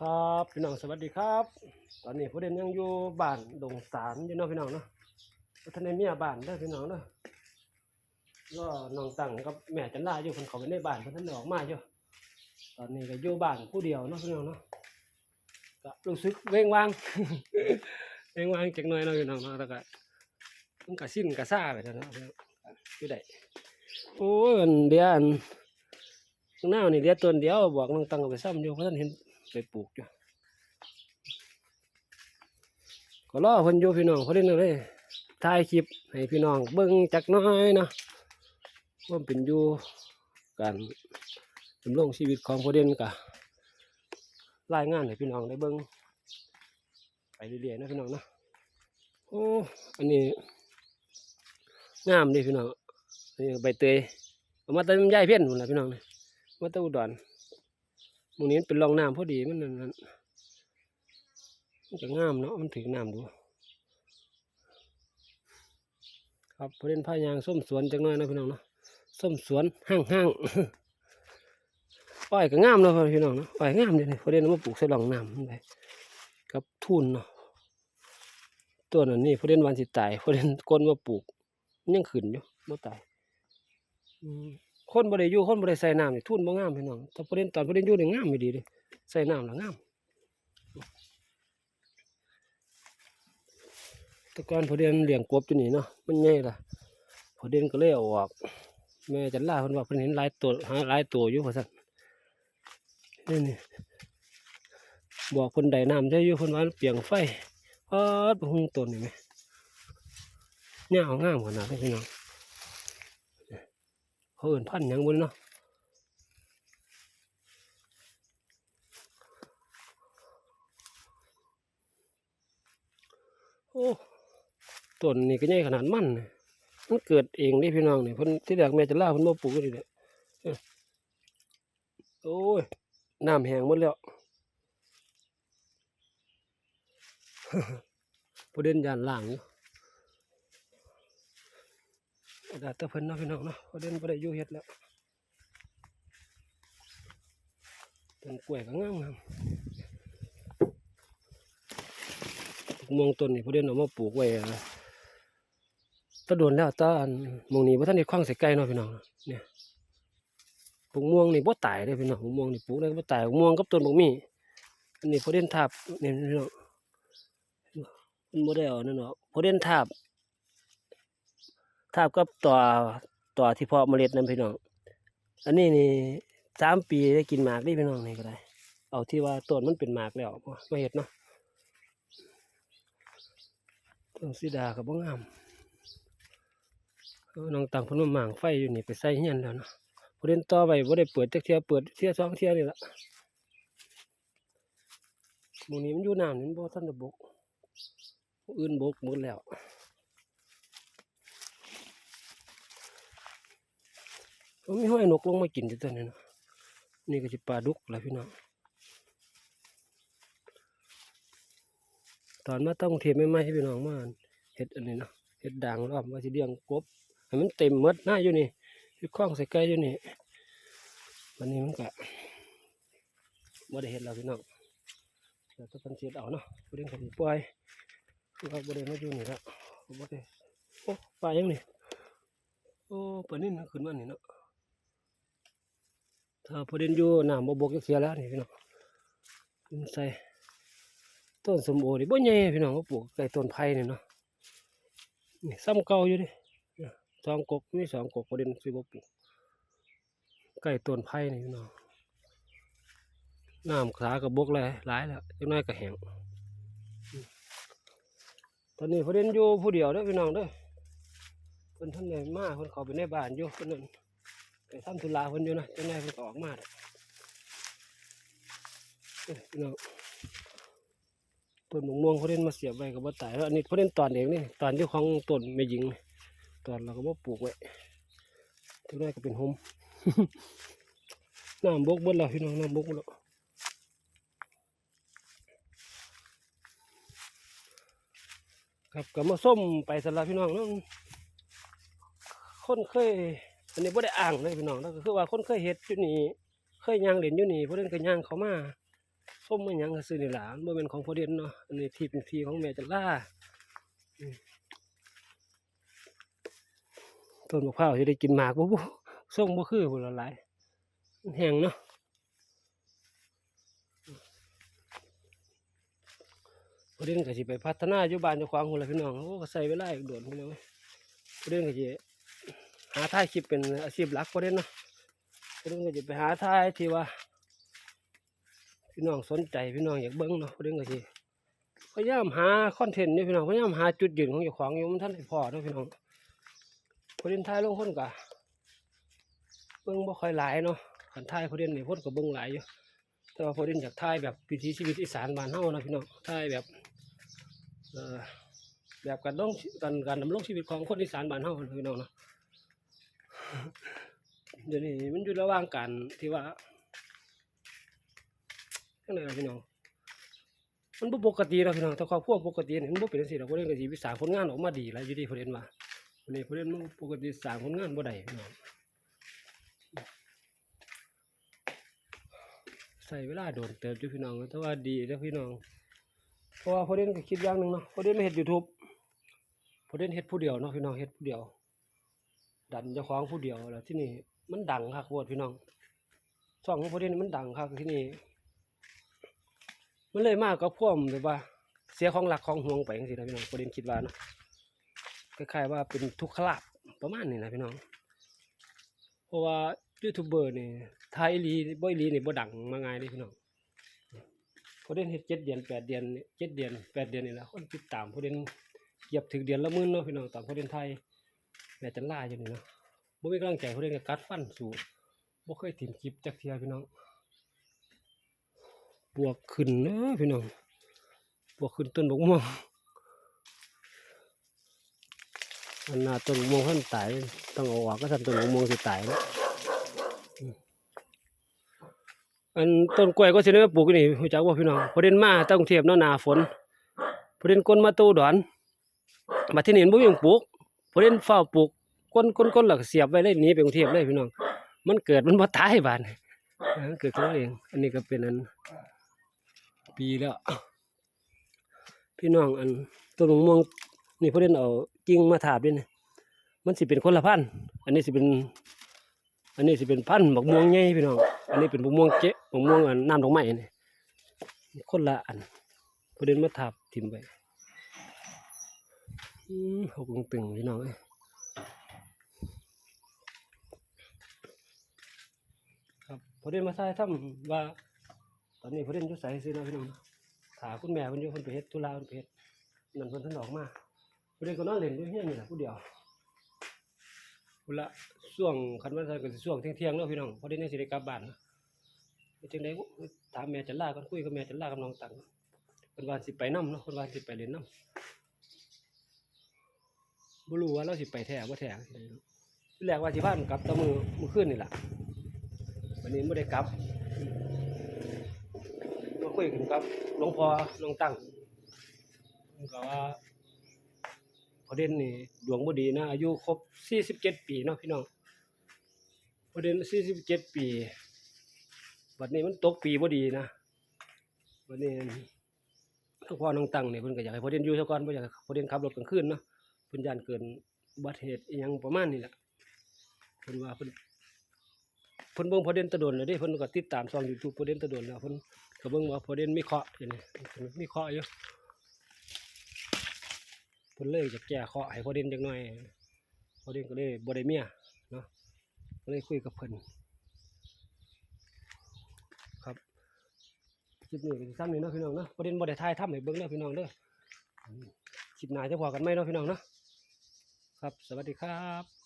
ครับพี่น้องสวัสดีครับ ตอนนี้ผู้เด่นยังอยู่บ้านดงสารอยู่เนาะพี่น้องเนาะท่านในเมียบ้านเด้พี่น้องเนาะก็น้องตังกับแม่จันลาอยู่คนเขาไปในบ้านเพิ่นท่านออกมาอยู่ตอนนี้ก็อยู่บ้านผู้เดียวเนาะพี่น้องเนาะก็รู้สึกเว้งว้างเว้งว้างจักหน่อยเนาะพี่น้องเนาะแล้วก็มันก็สิ้นก็ซ่าไปแล้วเนาะพี่น้อยู่ได้โอ้ยเดียวอันข้างหน้านี่เดียต้นเดียวบอกน้องตังเอาไปซ้ำอยู่เพราะท่านเห็น ไปปลูกอยู่ก็รอเพิ่นอยู่พี่น้องเขาเล่นเลยถ่ายคลิปให้พี่น้องเบิ่งจักน้อยเนาะว่าเป็นอยู่การดำรงชีวิตของผู้เด่นกะรายงานให้พี่น้องได้เบิ่งไปเรื่อยๆนะพี่น้องนะโอ้อันนี้งามดีพี่น้องนนี้ใบเตยเอามาแต่ยายเพี้ยนหมดละพี่น้องเนี่ยมาแตะอุดร หมูนี้เป็นรองน้ำพอดีมันนั่นมันจะงามเนาะมันถึงน้ำดู ครับประเด็นพายางส้มสวนจังน้อยนะพี่น้องเนาะส้มสวนห้างห้างอ้อยก็งามเนาะพี่น้องเนาะอ้อยงามเลยนี่ประเด็นมาปลูกใส่รองน้ำไปกับทุนเนาะตัวนั้นนี่ประเด็นวันสิตายประเด็นก้นมาปลูกยังขึ้นอยู่ไม่ตาย อืม คนบ่ได้อยู่คนบ่ได้ใส่น้ำนี่ทุ่นบ่งามพี่น้องแต่ประเด็นตอนประเด็นยู่นี่งามไม่ดีเลยใส่น้ำแล้วงามต่ก่อนประเด็นเลี้ยงกบอยู่นี่เนาะมันใหญ่ล่ะประเด็นก็เลยเอาออกแม่จันลาเพิ่นว่าเพิ่นเห็นหลายตัวหาลายตัวอยู่ว่าซั่นนี่นี่บอกเพิ่นได้น้ำได้อยู่เพิ่นว่าเปลียงไฟปอดบ่ฮู้ต้นนี่แหมยาวงามขนาดนี้พี่น้อง เขาเอินพันยังบนเนาะโอ้ต้นนี่ก็ใหญ่ขนาดมันน่มันเกิดเองนี่พี่น้องนี่เพิ่นที่แรกแม่จะล่าเพิ่นมาปลูกนี่แหละเอ้อโอ้ยน้ำแห้งหมดแล้วประเด็นยานล่างอยู่ แต่แต่เพิ่นเนาะพี่น้องเนาะเด็นบ่ได้อยู่เฮ็ดแล้วต้นกล้วยก็งามงามมวงต้นนี่ประเด็นเอามาปลูกไว้ตะโดนแล้วตาอันหมองนี้บ่ทันได้คว้างใส่ไก่เนาะพี่น้องเนี่ยปลูกม่วงนี่บ่ตายเด้พี่น้องปลูกม่วงนี่ปลูกได้บ่ตายปลูกม่วงกับต้นบักมี่อันนี้ประเด็นทาบนี่พี่น้องมันบ่ได้เอานั่นเนาะประเด็นทาบ ทาบกับต่อต่อที่เพาะเมล็ดนั่นพี่น้อง อันนี้นี่สามปีได้กินหมากได้พี่น้องนี่ก็ได้ เอาที่ว่าต้นมันเป็นหมากแล้วมาเห็ดเนาะต้นสีดากับบ้งามน้องตังพนมหมางไฟอยู่นี่ไปใส่เฮียนแล้วเนาะพเล่นต่อไปบ่ได้เปิดเทียเปิดเทียสองเทียนี่ละมูนี้มันอยู่น้ำนี่บ่ทันได้บกอื่นบกหมดแล้ว มันมีห้อยนกลงมากินอยู่ตัวนี้นะนี่ก็จะปลาดุกแหละพี่น้องตอนมาต้องเทียมไม่ไหมให้พี่น้องมาเห็ดอันนี้นะเห็ดด่างรอบว่าสิเลี้ยงกบให้มันเต็มมดหน้าอยู่นี่อยู่คล้องใส่ไก่อยู่นี่วันนี้มันก็บ่ได้เห็ดแล้วพี่น้องเดี๋ยวต้องเสียดเอาเนาะบ่ได้ก็สิปล่อยเราบ่ได้มาอยู่นี่แล้วบ่ได้โอ้ปลายังนี่โอ้ปลานิ่นมันขึ้นมานี่เนาะ ถ้าพอเด่นอยู่น้ำบ่บกจักเสียแล้วนี่พี่น้องขึ้นใส่ต้นสมโอนี่บ่ใหญ่พี่น้องก็ปลูกใส่ต้นไผ่นี่เนาะนี่ซ้ำเก่าอยู่ดิสองกกมีสองกกพอเด่นสิบ่ปลูกใกล้ต้นไผ่นี่พี่น้องน้ำขากับบกเลยหลายแล้วจังน้อยก็แห้งตอนนี้พอเด่นอยู่ผู้เดียวเด้อพี่น้องเด้อเพิ่นท่านใดมาเพิ่นเขาไปในบ้านอยู่เพิ่นนั่น ไปทำธุระเพิ่นอยู่นะจังไงเพิ่นออกมาดเน้องต้นมะม่วงเขาเล่นมาเสียบไว้ก็บ่ตายแล้วอันนี้เขาเล่นตอนเองนี่ตอนที่ของต้นไม่ยิงนี่ตอนเราก็บ่ปลูกไว้จังไงก็เป็นหมน้ำบกบดแล้วพี่น้องน้ำบกเบิดแล้วครับก็มาส้มไปสำหรับพี่น้องเนาะคนเคย อันนี้บ่ได้อ้างเลยพี่น้องแล้วก็คือว่าคนเคยเฮ็ดอยู่นี่เคยย่างเล่นอยู่นี่พราะนั้นก็ย่างเขามาส้มมันหยังก็ซื้อนี่ล่ะมันบ่เป็นของพอเด่นเนาะอันนี้ที่เป็นที่ของแม่จันล่าต้นมะพร้าวสิได้กินหมากบ่บ่ส่งบ่คือพุ่ละหลายแห้งเนาะพอเด่นก็สิไปพัฒนาอยู่บ้านเจ้าของพุ่นละพี่น้องโอ้ก็ใช้เวลาอีกโดนพี่น้องเอ้ยพอเด่นก็สิ หาถ่ายคลิปเป็นอาชีพหลักพอเด่นเนาะพอเด่นก็สิไปหาถ่ายที่ว่า พี่น้องสนใจพี่น้องอยากเบิ้งเนาะเรื่องก็สิพยายามหาคอนเทนต์อยู่พี่น้องพยายามหาจุดยืนของเจ้าของอยู่มันท่านได้พอเนาะพี่น้องประเด็นท้ายลงคนกะเบิ้งบ่ค่อยหลายเนาะขันท้ายประเด็นนี่คนก็เบิ้งหลายอยู่แต่ว่าประเด็นอยากท้ายแบบวิถีชีวิตอีสานบ้านเฮานะพี่น้องท้ายแบบเอ่อแบบการดองการการดำรงชีวิตของคนอีสานบ้านเฮานะพี่น้องเนาะ เดี๋ยวนี้มันอยู่ระหว่างการที่ว่าจังไดล่ะพี่น้องมันบ่ปกติแล้วพี่น้องถ้าครอบครัวปกตินี่มันบ่เป็นจังซี่ดอกบ่ได้ก็สิวิสางผลงานออกมาดีแล้วอยู่ดีเพิ่นว่าวันนี้เพิ่นมันปกติสางผลงานบ่ได้พี่น้องใช้เวลาโดนเติบอยู่พี่น้องแต่ว่าดีแล้วพี่น้องเพราะว่าพอเด่นก็คิดอย่างหนึ่งเนาะพอเด่นไม่เฮ็ด YouTube พอเด่นเฮ็ดผู้เดียวเนาะพี่น้องเฮ็ดผู้เดียว ดันเจ้าของผู้เดียวแล้วที่นี่มันดังคักโพดพี่น้องช่องของพอเด่นมันดังคักที่นี่มันเลยมากก็พ่วมแบบว่า เสียของหลักของห่วงไปจังซี่นะพี่น้องประเด็นคิดว่าเนาะคล้ายๆว่าเป็นทุกขลาภประมาณนี้นะพี่น้อง เพราะว่ายูทูบเบอร์นี่ไทยอีหลีบ่อีหลีนี่บ่ดังมาง่ายเด้พี่น้องประเด็นเฮ็ดเจ็ดเดือนแปดเดือนเจ็ดเดือนแปดเดือนนี่แหละคนติดตามประเด็นเหยียบถึงเดือนละหมื่นเนาะพี่น้องตามประเด็นไทย แม่จันล่าอยู่นี่เนาะบ่มีกำลังใจประเด็นก็กัดฟันสู้บ่เคยถิ่มคลิปจักเทียพี่น้องบวกขึ้นเนอะพี่น้องบวกขึ้นต้นบกม่วงอันน่าต้นบกม่วงท่านตายต้องเอาออกก็ทันต้นบกม่วงสิตายแล้วอืมอันต้นกล้วยก็สิได้มาปลูกอยู่นี่รู้จักว่าพี่น้องประเด็นมาตั้งเทียบเนาะหนาฝนประเด็นก้นมาตู้ดอนมาที่นี่บ่มีหยังปลูก ประเด็นเฝ้าปลูกก้นก้นก้นหลักเสียบไว้เลยหนีไปกรุงเทพเลยพี่น้อง มันเกิดมันบ่ตายบานเกิดขึ้นมาเอง อันนี้ก็เป็นอัน ปีแล้ว พี่น้องอันต้นมะม่วงนี่เพื่นเอากิ่งมาถาบด้วยนะมันสิเป็นคนละพันอันนี้สิเป็น อันนี้สิเป็นพันบักม่วงใหญ่พี่น้อง อันนี้เป็นบักม่วงเจ๊บักม่วงอันน้ำดอกไม้นี่คนละอันเพื่นมาถาบทิมไป หกลงตึงพี่น้องเอ้ยครับเพื่อนมาใส่ทำว่า ตอนนี้เพิ่นอยู่ไสซื้อเนาะพี่น้องถาคุณแม่เพิ่นอยู่เพิ่นไปเฮ็ดธุระเพิ่นไปเฮ็ดนั่นเพิ่นท่านออกมาเพิ่นก็นอนเล่นอยู่เฮียนนี่ล่ะผู้เดียวพุ่นละช่วงคันวันซั่นก็สิช่วงเที่ยงๆเนาะพี่น้องพอได้นี่สิได้กลับบ้านเนาะไปจังได๋ถามแม่จันลาก่อนคุยกับแม่จันลากับน้องตังเพิ่นว่าสิไปนํเนาะเพิ่นว่าสิไปเล่นนํ บ่รู้ว่าเราสิไปแท้บ่แท้แรกว่าสิพามันกลับตะมือมื้อคืนนี่ล่ะวันนี้บ่ได้กลับมาคุยกันกับหลวงพ่อหลวงตั้งก็ว่าประเด็นนี่ดวงบ่ดีนะอายุครบ47ปีเนาะพี่น้องประเด็น47ปีบัดนี้มันตกปีบ่ดีนะบัดนี้หลวงพ่อหลวงตั้งนี่เพิ่นก็อยากให้ประเด็นอยู่ซะก่อนบ่อยากให้ประเด็นขับรถกลางคืนเนาะ เพิ่นยานเกินบัติเหตุอหยังประมาณนี้แหละเพิ่นว่าเพิ่นเพิ่นเบิ่งประเด็นตะโดนแล้วเด้เพิ่นก็ติดตามช่อง YouTube ประเด็นตะโดนแล้วเพิ่นก็เบิ่งว่าพอเด่นมีเคราะห์อยู่นี่มีเคราะห์อยู่เพิ่นเลยจะแก้เคราะห์ให้พอเด่นจักหน่อยพอเด่นก็เลยบ่ได้เมียเนาะก็เลยคุยกับเพิ่นครับคลิปนี้ก็สิซ้ำนี่เนาะพี่น้องเนาะพอเด่นบ่ได้ถ่ายทำให้เบิ่งเด้อพี่น้องเด้อคลิปหน้าจะพอกันไหมเนาะพี่น้องเนาะ ครับ สวัสดีครับ